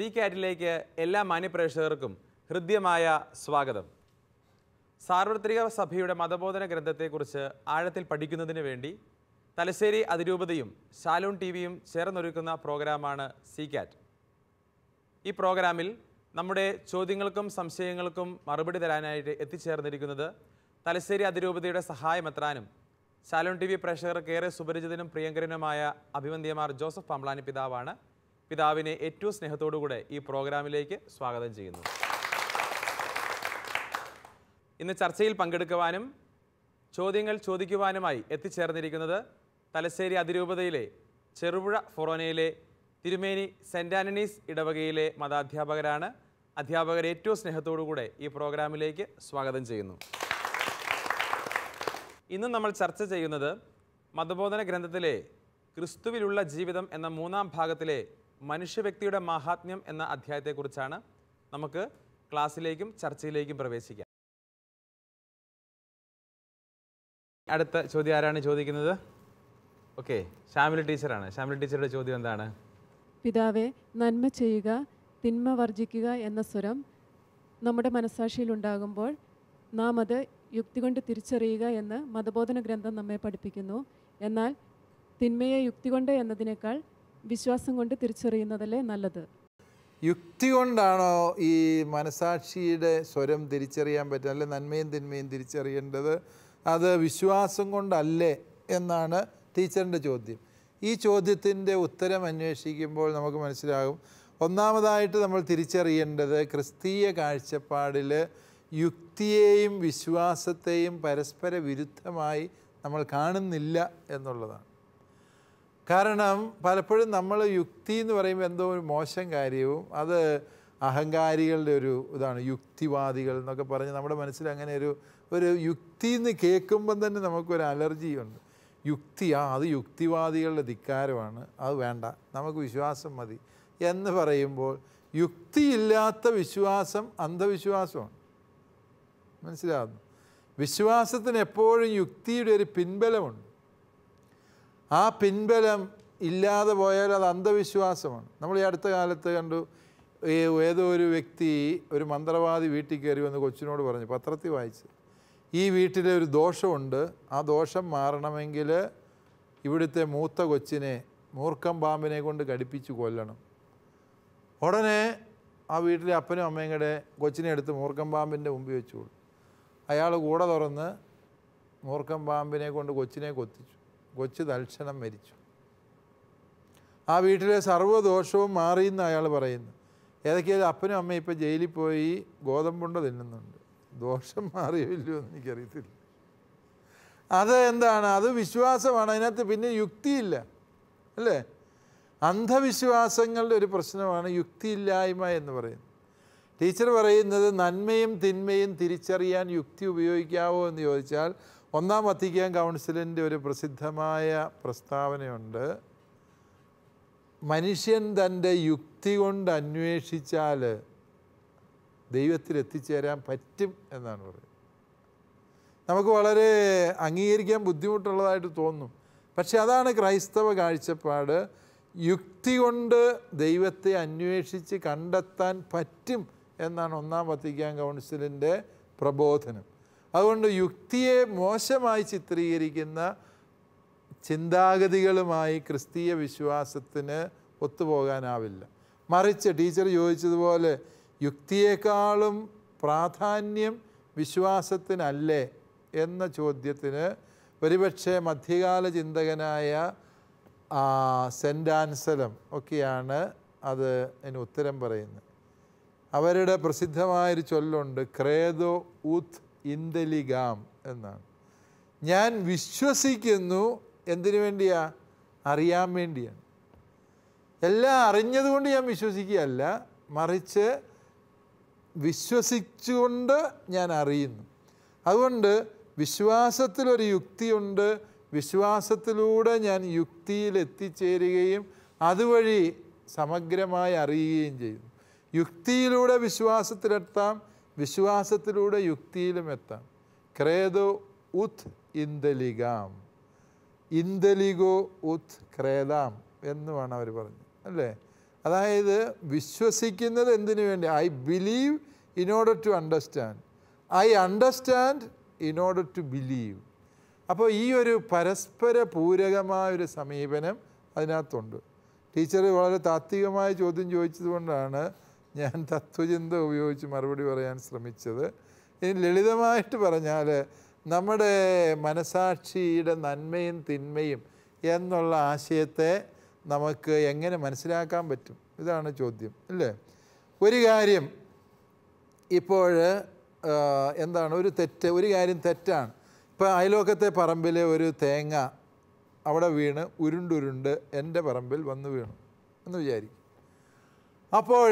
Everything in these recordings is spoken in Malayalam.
സി കാറ്റിലേക്ക് എല്ലാ മാന്യപ്രേക്ഷകർക്കും ഹൃദ്യമായ സ്വാഗതം. സാർവത്രിക സഭയുടെ മതബോധന ഗ്രന്ഥത്തെക്കുറിച്ച് ആഴത്തിൽ പഠിക്കുന്നതിന് വേണ്ടി തലശ്ശേരി അതിരൂപതയും ശാലൂൺ ടി വിയും ചേർന്നൊരുക്കുന്ന പ്രോഗ്രാമാണ് സി കാറ്റ്. ഈ പ്രോഗ്രാമിൽ നമ്മുടെ ചോദ്യങ്ങൾക്കും സംശയങ്ങൾക്കും മറുപടി തരാനായിട്ട് എത്തിച്ചേർന്നിരിക്കുന്നത് തലശ്ശേരി അതിരൂപതയുടെ സഹായമെത്രാനും ശാലോൺ ടി വി പ്രേക്ഷകർക്ക് ഏറെ സുപരിചിതനും പ്രിയങ്കരനുമായ അഭിവന്ദ്യമാർ ജോസഫ് പമ്പ്ലാനി പിതാവാണ് പിതാവിനെ ഏറ്റവും സ്നേഹത്തോടുകൂടെ ഈ പ്രോഗ്രാമിലേക്ക് സ്വാഗതം ചെയ്യുന്നു. ഇന്ന് ചർച്ചയിൽ പങ്കെടുക്കുവാനും ചോദ്യങ്ങൾ ചോദിക്കുവാനുമായി എത്തിച്ചേർന്നിരിക്കുന്നത് തലശ്ശേരി അതിരൂപതയിലെ ചെറുപുഴ ഫൊറോനയിലെ തിരുമേനി സെന്റ് ആന്റണീസ് ഇടവകയിലെ മതാധ്യാപകരാണ്. അധ്യാപകർ ഏറ്റവും സ്നേഹത്തോടുകൂടെ ഈ പ്രോഗ്രാമിലേക്ക് സ്വാഗതം ചെയ്യുന്നു. ഇന്ന് നമ്മൾ ചർച്ച ചെയ്യുന്നത് മതബോധന ഗ്രന്ഥത്തിലെ ക്രിസ്തുവിലുള്ള ജീവിതം എന്ന മൂന്നാം ഭാഗത്തിലെ മനുഷ്യവ്യക്തിയുടെ മഹാത്മ്യം എന്ന അധ്യായത്തെക്കുറിച്ചാണ് നമുക്ക് ക്ലാസ്സിലേക്കും ചർച്ചയിലേക്കും പ്രവേശിക്കാം. അടുത്ത ചോദ്യം ആരാണ് ചോദിക്കുന്നത്? ഓക്കെ ശ്യാമിലി ടീച്ചറാണ്. ശ്യാമിലി ടീച്ചറുടെ ചോദ്യം എന്താണ്? പിതാവെ നന്മ ചെയ്യുക തിന്മ വർജിക്കുക എന്ന സ്വരം നമ്മുടെ മനസാക്ഷിയിൽ ഉണ്ടാകുമ്പോൾ നാം അത് യുക്തി കൊണ്ട് തിരിച്ചറിയുക എന്ന് മതബോധന ഗ്രന്ഥം നമ്മെ പഠിപ്പിക്കുന്നു. എന്നാൽ തിന്മയെ യുക്തി കൊണ്ട് എന്നതിനേക്കാൾ വിശ്വാസം കൊണ്ട് തിരിച്ചറിയുന്നതല്ലേ നല്ലത്? യുക്തി കൊണ്ടാണോ ഈ മനസാക്ഷിയുടെ സ്വരം തിരിച്ചറിയാൻ പറ്റുക അല്ലെ നന്മയും തിന്മയും തിരിച്ചറിയേണ്ടത് അത് വിശ്വാസം കൊണ്ടല്ലേ എന്നാണ് ടീച്ചറിന്റെ ചോദ്യം. ഈ ചോദ്യത്തിന്റെ ഉത്തരം അന്വേഷിക്കുമ്പോൾ നമുക്ക് മനസ്സിലാകും. ഒന്നാമതായിട്ട് നമ്മൾ തിരിച്ചറിയേണ്ടത് ക്രിസ്തീയ കാഴ്ചപ്പാടിൽ യുക്തിയെയും വിശ്വാസത്തെയും പരസ്പര വിരുദ്ധമായി നമ്മൾ കാണുന്നില്ല എന്നുള്ളതാണ്. കാരണം പലപ്പോഴും നമ്മൾ യുക്തി എന്ന് പറയുമ്പോൾ എന്തോ ഒരു മോശം കാര്യവും അത് അഹങ്കാരികളുടെ ഒരു ഇതാണ് യുക്തിവാദികൾ എന്നൊക്കെ പറഞ്ഞ് നമ്മുടെ മനസ്സിൽ അങ്ങനെ ഒരു ഒരു യുക്തി എന്ന് കേൾക്കുമ്പം തന്നെ നമുക്കൊരു അലർജിയുണ്ട് യുക്തി ആ അത് യുക്തിവാദികളുടെ ധിക്കാരമാണ് അത് വേണ്ട നമുക്ക് വിശ്വാസം മതി എന്ന് പറയുമ്പോൾ യുക്തിയില്ലാത്ത വിശ്വാസം അന്ധവിശ്വാസമാണ്. മനസ്സിലാകുന്നു വിശ്വാസത്തിന് എപ്പോഴും യുക്തിയുടെ ഒരു പിൻബലമുണ്ട്. ആ പിൻബലം ഇല്ലാതെ പോയാൽ അത് അന്ധവിശ്വാസമാണ്. നമ്മൾ ഈ അടുത്ത കാലത്ത് കണ്ടു ഏതോ ഒരു വ്യക്തി ഒരു മന്ത്രവാദി വീട്ടിൽ കയറി വന്ന് കൊച്ചിനോട് പറഞ്ഞു പത്രത്തിൽ വായിച്ച്. ഈ വീട്ടിലെ ഒരു ദോഷമുണ്ട്. ആ ദോഷം മാറണമെങ്കിൽ ഇവിടുത്തെ മൂത്ത കൊച്ചിനെ മൂർഖം പാമ്പിനെ കൊണ്ട് കടിപ്പിച്ച് കൊല്ലണം. ഉടനെ ആ വീട്ടിലെ അപ്പനും അമ്മയും കൂടെ കൊച്ചിനെ എടുത്ത് മൂർഖം പാമ്പിന്റെ മുമ്പിൽ വെച്ചു അയാൾ കൂടെ തുറന്ന് മൂർഖം പാമ്പിനെ കൊണ്ട് കൊച്ചിനെ കൊത്തിച്ചു. കൊച്ചു തൽക്ഷണം മരിച്ചു. ആ വീട്ടിലെ സർവദോഷവും മാറിയെന്ന് അയാൾ പറയുന്നു. ഏതൊക്കെയാലും അപ്പനും അമ്മയും ഇപ്പോൾ ജയിലിൽ പോയി ഗോതമ്പുണ്ട തിന്നുന്നുണ്ട്. ദോഷം മാറിയോ എന്ന് എനിക്കറിയത്തില്ല. അത് എന്താണ്? അത് വിശ്വാസമാണ്. അതിനകത്ത് പിന്നെ യുക്തിയില്ല. അല്ലേ? അന്ധവിശ്വാസങ്ങളുടെ ഒരു പ്രശ്നമാണ് യുക്തിയില്ലായ്മ എന്ന് പറയുന്നത്. ടീച്ചർ പറയുന്നത് നന്മയും തിന്മയും തിരിച്ചറിയാൻ യുക്തി ഉപയോഗിക്കാവോ എന്ന് ചോദിച്ചാൽ ഒന്നാം വത്തിക്കാൻ കൗൺസിലിന്റെ ഒരു പ്രസിദ്ധമായ പ്രസ്താവനയുണ്ട്. മനുഷ്യൻ തന്റെ യുക്തി കൊണ്ട് അന്വേഷിച്ചാൽ ദൈവത്തിൽ എത്തിച്ചേരാൻ പറ്റും എന്നാണ് പറയുന്നത്. നമുക്ക് വളരെ അംഗീകരിക്കാൻ ബുദ്ധിമുട്ടുള്ളതായിട്ട് തോന്നും. പക്ഷെ അതാണ് ക്രൈസ്തവ കാഴ്ചപ്പാട്. യുക്തി കൊണ്ട് ദൈവത്തെ അന്വേഷിച്ച് കണ്ടെത്താൻ പറ്റും എന്നാണ് ഒന്നാം വത്തിക്കാൻ കൗൺസിലിന്റെ പ്രബോധനം. അതുകൊണ്ട് യുക്തിയെ മോശമായി ചിത്രീകരിക്കുന്ന ചിന്താഗതികളുമായി ക്രിസ്തീയ വിശ്വാസത്തിന് ഒത്തുപോകാനാവില്ല. മറിച്ച് ടീച്ചർ ചോദിച്ചതുപോലെ യുക്തിയേക്കാളും പ്രാധാന്യം വിശ്വാസത്തിനല്ലേ എന്ന ചോദ്യത്തിന് ഒരുപക്ഷെ മധ്യകാല ചിന്തകനായ ആ, സെന്റ് ആൻസലം ഒക്കെയാണ് അത് അതിന് ഉത്തരം പറയുന്നത്. അവരുടെ പ്രസിദ്ധമായൊരു ചൊല്ലുണ്ട് ക്രേദോ ഉത് ഇന്തലിഗാം എന്നാണ്. ഞാൻ വിശ്വസിക്കുന്നു എന്തിനു വേണ്ടിയാ? അറിയാൻ വേണ്ടിയാണ്. എല്ലാം അറിഞ്ഞതുകൊണ്ട് ഞാൻ വിശ്വസിക്കുകയല്ല മറിച്ച് വിശ്വസിച്ചുകൊണ്ട് ഞാൻ അറിയുന്നു. അതുകൊണ്ട് വിശ്വാസത്തിലൊരു യുക്തിയുണ്ട് വിശ്വാസത്തിലൂടെ ഞാൻ യുക്തിയിൽ എത്തിച്ചേരുകയും അതുവഴി സമഗ്രമായി അറിയുകയും ചെയ്യുന്നു. യുക്തിയിലൂടെ വിശ്വാസത്തിലെത്താം വിശ്വാസത്തിലൂടെ യുക്തിയിലും എത്താം. ക്രേദോ ഉത് ഇന്ദലികാം. ഇന്ദലിഗോ ഉത് ക്രേതാം എന്നുമാണ് അവർ പറഞ്ഞു. അല്ലേ? അതായത് വിശ്വസിക്കുന്നത് എന്തിനു വേണ്ടി? I believe in order to understand I understand in order to believe അപ്പോൾ ഈ ഒരു പരസ്പര പൂരകമായൊരു സമീപനം അതിനകത്തുണ്ട്. ടീച്ചർ വളരെ താത്വികമായ ചോദ്യം ചോദിച്ചതുകൊണ്ടാണ് ഞാൻ തത്വചിന്ത ഉപയോഗിച്ച് മറുപടി പറയാൻ ശ്രമിച്ചത്. ഇനി ലളിതമായിട്ട് പറഞ്ഞാൽ നമ്മുടെ മനസാക്ഷിയുടെ നന്മയും തിന്മയും എന്നുള്ള ആശയത്തെ നമുക്ക് എങ്ങനെ മനസ്സിലാക്കാൻ പറ്റും? ഇതാണ് ചോദ്യം അല്ലേ? ഒരു കാര്യം ഇപ്പോൾ എന്താണ് ഒരു തെറ്റ് ഒരു കാര്യം തെറ്റാണ്. ഇപ്പോൾ അയലോക്കത്തെ പറമ്പിലെ ഒരു തേങ്ങ അവിടെ വീണ് ഉരുണ്ടുരുണ്ട് എന്റെ പറമ്പിൽ വന്ന് വീണു എന്ന് വിചാരിക്കും. അപ്പോൾ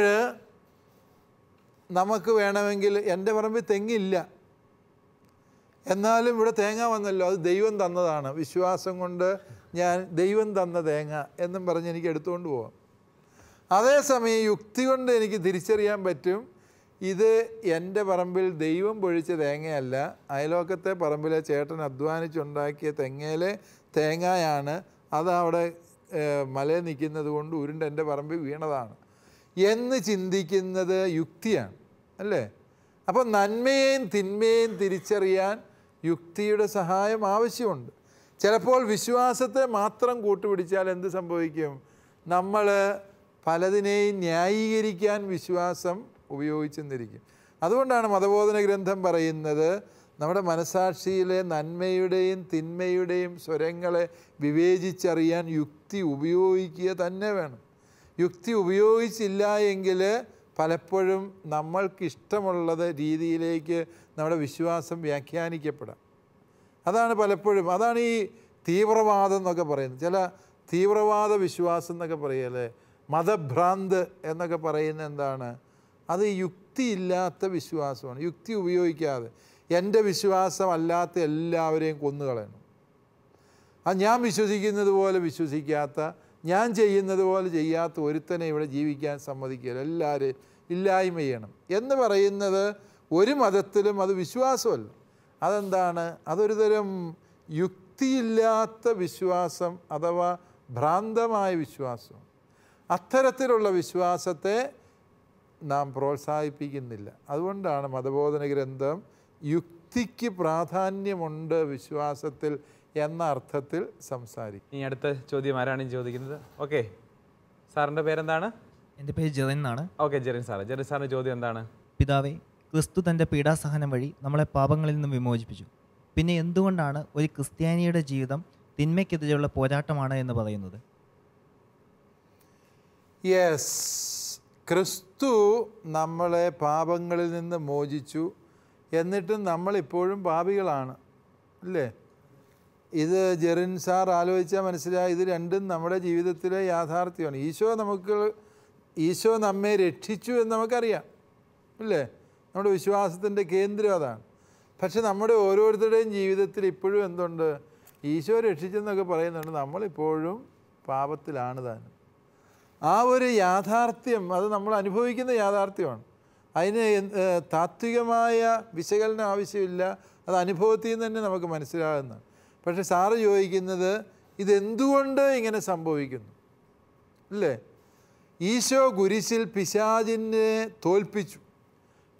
നമുക്ക് വേണമെങ്കിൽ എന്റെ പറമ്പിൽ തെങ്ങില്ല. എന്നാലും ഇവിടെ തേങ്ങ വന്നല്ലോ അത് ദൈവം തന്നതാണ്. വിശ്വാസം കൊണ്ട് ഞാൻ ദൈവം തന്ന തേങ്ങ എന്നും പറഞ്ഞ് എനിക്ക് എടുത്തുകൊണ്ട് പോവാം. അതേസമയം യുക്തി കൊണ്ട് എനിക്ക് തിരിച്ചറിയാൻ പറ്റും ഇത് എന്റെ പറമ്പിൽ ദൈവം പൊഴിച്ച തേങ്ങയല്ല അയലോക്കത്തെ പറമ്പിലെ ചേട്ടൻ അധ്വാനിച്ചുണ്ടാക്കിയ തെങ്ങയിലെ തേങ്ങയാണ് അത് അവിടെ മലയിൽ നിൽക്കുന്നത് കൊണ്ട് ഉരുണ്ട് എന്റെ പറമ്പിൽ വീണതാണ്. എന്ന് ചിന്തിക്കുന്നത് യുക്തിയാണ് അല്ലേ? അപ്പോൾ നന്മയെയും തിന്മയെയും തിരിച്ചറിയാൻ യുക്തിയുടെ സഹായം ആവശ്യമുണ്ട്. ചിലപ്പോൾ വിശ്വാസത്തെ മാത്രം കൂട്ടുപിടിച്ചാൽ എന്ത് സംഭവിക്കും? നമ്മൾ പലതിനെയും ന്യായീകരിക്കാൻ വിശ്വാസം ഉപയോഗിച്ചെന്നിരിക്കും. അതുകൊണ്ടാണ് മതബോധന ഗ്രന്ഥം പറയുന്നത് നമ്മുടെ മനസാക്ഷിയിലെ നന്മയുടെയും തിന്മയുടെയും സ്വരങ്ങളെ വിവേചിച്ചറിയാൻ യുക്തി ഉപയോഗിക്കുക തന്നെ വേണം. യുക്തി ഉപയോഗിച്ചില്ല എങ്കിൽ പലപ്പോഴും നമ്മൾക്കിഷ്ടമുള്ളത് രീതിയിലേക്ക് നമ്മുടെ വിശ്വാസം വ്യാഖ്യാനിക്കപ്പെടാം. അതാണ് പലപ്പോഴും അതാണ് ഈ തീവ്രവാദം എന്നൊക്കെ പറയുന്നത്. ചില തീവ്രവാദ വിശ്വാസം എന്നൊക്കെ പറയല്ലേ മതഭ്രാന്ത് എന്നൊക്കെ പറയുന്ന എന്താണ്? അത് യുക്തിയില്ലാത്ത വിശ്വാസമാണ്. യുക്തി ഉപയോഗിക്കാതെ എന്റെ വിശ്വാസമല്ലാത്ത എല്ലാവരെയും കൊന്നുകളയണം. അത് ഞാൻ വിശ്വസിക്കുന്നത് പോലെ വിശ്വസിക്കാത്ത ഞാൻ ചെയ്യുന്നത് പോലെ ചെയ്യാത്ത ഒരുത്തനെ ഇവിടെ ജീവിക്കാൻ സമ്മതിക്കില്ല എല്ലാവരും ഇല്ലായ്മ ചെയ്യണം. എന്ന് പറയുന്നത് ഒരു മതത്തിലും അത് വിശ്വാസമല്ല. അതെന്താണ്? അതൊരു തരം യുക്തിയില്ലാത്ത വിശ്വാസം അഥവാ ഭ്രാന്തമായ വിശ്വാസം. അത്തരത്തിലുള്ള വിശ്വാസത്തെ നാം പ്രോത്സാഹിപ്പിക്കുന്നില്ല. അതുകൊണ്ടാണ് മതബോധന ഗ്രന്ഥം യുക്തിക്ക് പ്രാധാന്യമുണ്ട് വിശ്വാസത്തിൽ എന്ന അർത്ഥത്തിൽ സംസാരിക്കും. ഇനി അടുത്ത ചോദ്യം ആരാണ് ചോദിക്കുന്നത്? ഓക്കെ സാറിന്റെ പേരെന്താണ്? എന്റെ പേര് ജെറിൻ എന്നാണ്. ഓക്കെ ജെറിൻ സാർ ജെറിൻ സാറിന്റെ ചോദ്യം എന്താണ്? പിതാവേ ക്രിസ്തു തന്റെ പീഡാസഹനം വഴി നമ്മളെ പാപങ്ങളിൽ നിന്നും വിമോചിപ്പിച്ചു. പിന്നെ എന്തുകൊണ്ടാണ് ഒരു ക്രിസ്ത്യാനിയുടെ ജീവിതം തിന്മയ്ക്കെതിരെയുള്ള പോരാട്ടമാണ് എന്ന് പറയുന്നത്? യെസ് ക്രിസ്തു നമ്മളെ പാപങ്ങളിൽ നിന്ന് മോചിച്ചു. എന്നിട്ടും നമ്മളിപ്പോഴും പാപികളാണ്. അല്ലേ ഇത് ജെറിൻ സാർ ആലോചിച്ചാൽ മനസ്സിലായി ഇത് രണ്ടും നമ്മുടെ ജീവിതത്തിലെ യാഥാർത്ഥ്യമാണ്. ഈശോ നമുക്ക് ഈശോ നമ്മെ രക്ഷിച്ചു എന്ന് നമുക്കറിയാം അല്ലേ? നമ്മുടെ വിശ്വാസത്തിന്റെ കേന്ദ്രം അതാണ്. പക്ഷെ നമ്മുടെ ഓരോരുത്തരുടെയും ജീവിതത്തിൽ ഇപ്പോഴും എന്തുണ്ട്? ഈശോ രക്ഷിച്ചെന്നൊക്കെ പറയുന്നുണ്ട് നമ്മളിപ്പോഴും പാപത്തിലാണ് താനും. ആ ഒരു യാഥാർത്ഥ്യം അത് നമ്മൾ അനുഭവിക്കുന്ന യാഥാർത്ഥ്യമാണ്. അതിന് താത്വികമായ വിശകലനം ആവശ്യമില്ല അത് അനുഭവത്തിൽ നിന്ന് തന്നെ നമുക്ക് മനസ്സിലാകുന്നതാണ്. പക്ഷെ സാറ് ചോദിക്കുന്നത് ഇതെന്തുകൊണ്ട് ഇങ്ങനെ സംഭവിക്കുന്നു? അല്ലേ? ഈശോ കുരിശിൽ പിശാചിനെ തോൽപ്പിച്ചു.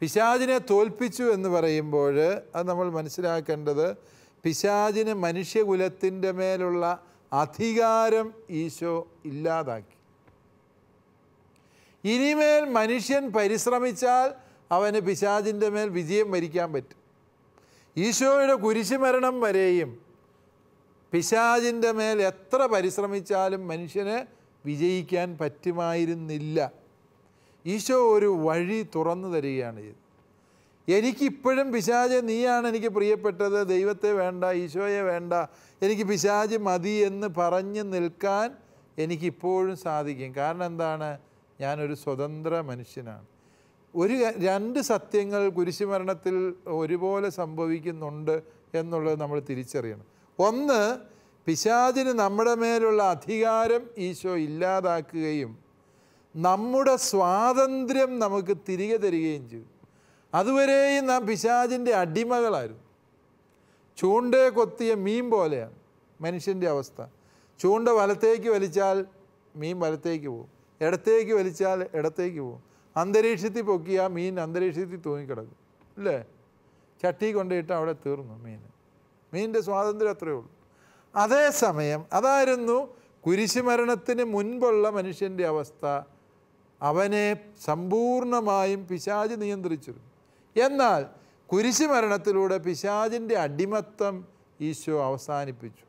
പിശാചിനെ തോൽപ്പിച്ചു എന്ന് പറയുമ്പോൾ അത് നമ്മൾ മനസ്സിലാക്കേണ്ടത് പിശാചിന് മനുഷ്യകുലത്തിന്റെ മേലുള്ള അധികാരം ഈശോ ഇല്ലാതാക്കി. ഇനിമേൽ മനുഷ്യൻ പരിശ്രമിച്ചാൽ അവന് പിശാചിന്റെ മേൽ വിജയം വരിക്കാൻ പറ്റും. ഈശോയുടെ കുരിശുമരണം വരെയും പിശാചിന്റെ മേൽ എത്ര പരിശ്രമിച്ചാലും മനുഷ്യന് വിജയിക്കാൻ പറ്റുമായിരുന്നില്ല. ഈശോ ഒരു വഴി തുറന്നു തരികയാണ് ചെയ്തത്. എനിക്കിപ്പോഴും പിശാജ് നീയാണ് എനിക്ക് പ്രിയപ്പെട്ടത്. ദൈവത്തെ വേണ്ട ഈശോയെ വേണ്ട എനിക്ക് പിശാജ് മതി എന്ന് പറഞ്ഞ് നിൽക്കാൻ എനിക്കിപ്പോഴും സാധിക്കും. കാരണം എന്താണ്? ഞാനൊരു സ്വതന്ത്ര മനുഷ്യനാണ്. ഒരു രണ്ട് സത്യങ്ങൾ കുരിശുമരണത്തിൽ ഒരുപോലെ സംഭവിക്കുന്നുണ്ട് എന്നുള്ളത് നമ്മൾ തിരിച്ചറിയണം. ഒന്ന് പിശാചിന് നമ്മുടെ മേലുള്ള അധികാരം ഈശോ ഇല്ലാതാക്കുകയും നമ്മുടെ സ്വാതന്ത്ര്യം നമുക്ക് തിരികെ തരികയും ചെയ്തു. അതുവരെയും നാം പിശാചിന്റെ അടിമകളായിരുന്നു. ചൂണ്ടയെ കൊത്തിയ മീൻ പോലെയാണ് മനുഷ്യന്റെ അവസ്ഥ. ചൂണ്ട വലത്തേക്ക് വലിച്ചാൽ മീൻ വലത്തേക്ക് പോകും. ഇടത്തേക്ക് വലിച്ചാൽ ഇടത്തേക്ക് പോകും. അന്തരീക്ഷത്തിൽ പൊക്കിയാൽ മീൻ അന്തരീക്ഷത്തിൽ തൂങ്ങിക്കിടക്കും. അല്ലേ ചട്ടി കൊണ്ടിട്ട് അവിടെ തീർന്നു മീൻ. മീനിന്റെ സ്വാതന്ത്ര്യം അത്രയേ ഉള്ളൂ. അതേസമയം അതായിരുന്നു കുരിശുമരണത്തിന് മുൻപുള്ള മനുഷ്യന്റെ അവസ്ഥ. അവനെ സമ്പൂർണമായും പിശാജ് നിയന്ത്രിച്ചിരുന്നു. എന്നാൽ കുരിശുമരണത്തിലൂടെ പിശാജിന്റെ അടിമത്തം ഈശോ അവസാനിപ്പിച്ചു.